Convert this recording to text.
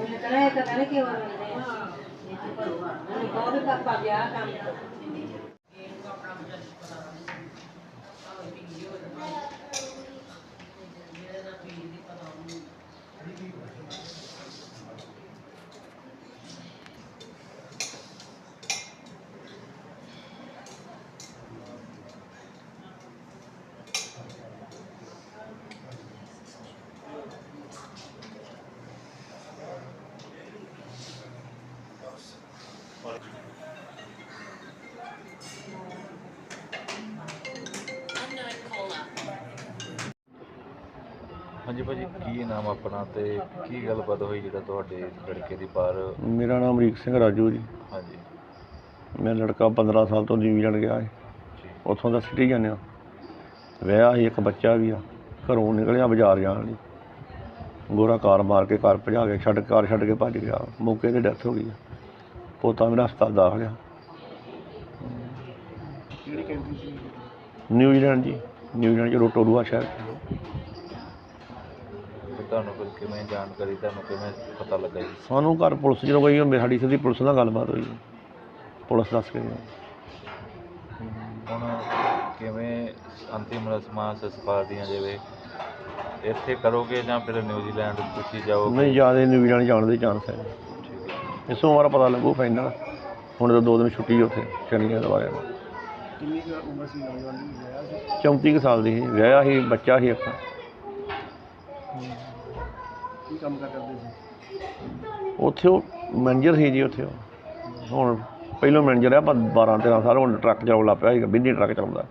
Karena ini. Itu kan. Kalau kita kerja. ਹਾਂਜੀ ਭਾਜੀ ਕੀ ਨਾਮ ਆਪਣਾ ਤੇ ਕੀ ਗੱਲਬਾਤ ਹੋਈ ਜਿਹੜਾ ਤੁਹਾਡੇ ਲੜਕੇ ਦੀ ਬਾਹਰ? ਮੇਰਾ ਨਾਮ ਅਮਰੀਕ ਸਿੰਘ ਰਾਜੂ ਜੀ। ਹਾਂਜੀ। ਮੈਂ ਲੜਕਾ 15 ਸਾਲ ਤੋਂ ਨਿਊਜ਼ੀਲੈਂਡ ਗਿਆ ਹੈ ਉੱਥੋਂ ਦਾ ਸਿਟੀਜ਼ਨ ਆ। ਵਿਆਹ ਸੀ ਇੱਕ ਬੱਚਾ ਵੀ ਆ। ਘਰੋਂ ਨਿਕਲਿਆ ਬਾਜ਼ਾਰ ਜਾਣ ਲਈ। ਗੋਰਾ ਕਾਰ ਮਾਰ ਕੇ ਘਰ ਭਜਾ ਕੇ ਛੱਡ ਕਾਰ ਛੱਡ ਕੇ ਭੱਜ ਗਿਆ। ਮੌਕੇ ਤੇ ਡੈਥ ਹੋ ਗਈ ਆ। ਪੋਤਾ ਮੇਰਾ ਹਸਪਤਾਲ ਦਾਖਲ ਆ। ਕਿਹੜੀ ਕੰਟਰੀ ਸੀ? ਨਿਊਜ਼ੀਲੈਂਡ ਜੀ। ਨਿਊਜ਼ੀਲੈਂਡ ਚ ਰੋਟੋਰੂਆ ਸ਼ਹਿਰ ਤੇ ਤੁਹਾਨੂੰ ਫਿਰ ਕਿਵੇਂ ਜਾਣਕਾਰੀ ਤੁਹਾਨੂੰ ਕਿਵੇਂ ਪਤਾ ਲੱਗਾ ਜੀ? ਸਾਨੂੰ ਘਰ ਪੁਲਿਸ ਜਦੋਂ ਗਈ ਉਹ ਸਾਡੀ ਸਿੱਧੀ ਪੁਲਿਸ ਨਾਲ ਗੱਲਬਾਤ ਹੋਈ ਪੁਲਿਸ ਦੱਸ ਕੇ ਗਈ। ਹੁਣ ਕਿਵੇਂ ਅੰਤਿਮ ਰਸਮਾਂ ਸੰਸਕਾਰ ਦੀਆਂ ਜਿਵੇਂ ਇੱਥੇ ਕਰੋਗੇ ਜਾਂ ਫਿਰ ਨਿਊਜ਼ੀਲੈਂਡ ਤੁਸੀਂ ਜਾਓਗੇ? ਨਹੀਂ ਜ਼ਿਆਦਾ ਨਿਊਜ਼ੀਲੈਂਡ ਜਾਣ ਦੇ ਚਾਂਸ ਹੈ। ਠੀਕ ਹੈ। ਇਸ ਵਾਰ ਪਤਾ ਲੱਗੂ ਫਾਈਨਲ ਹੁਣ ਤਾਂ ਦੋ ਦਿਨ ਛੁੱਟੀ ਉੱਥੇ ਐਤਵਾਰ ਨੂੰ ਕਿੰਨੀ ਕੁ ਉਮਰ ਸੀ ਨੌਜਵਾਨ ਦੀ? ਵਿਆਹ ਸੀ? 34 ਕੁ ਸਾਲ ਦੀ ਸੀ। ਵਿਆਹਿਆ ਸੀ ਬੱਚਾ ਸੀ ਇੱਕ। ਕੀ ਕੰਮ ਕਰ ਕਰਦੇ ਸੀ? ਉੱਥੇ ਉਹ ਮੈਨੇਜਰ ਸੀ ਜੀ ਉੱਥੇ ਉਹ। ਹੁਣ ਪਹਿਲੋਂ ਮੈਨੇਜਰ ਆ, ਪਰ 12 13 ਸਾਲ ਹੁਣ ਟਰੱਕ ਚਲਾਉਣ ਲੱਗ ਪਿਆ ਸੀਗਾ, ਬਿੰਦੀ ਟਰੱਕ ਚਲਾਉਂਦਾ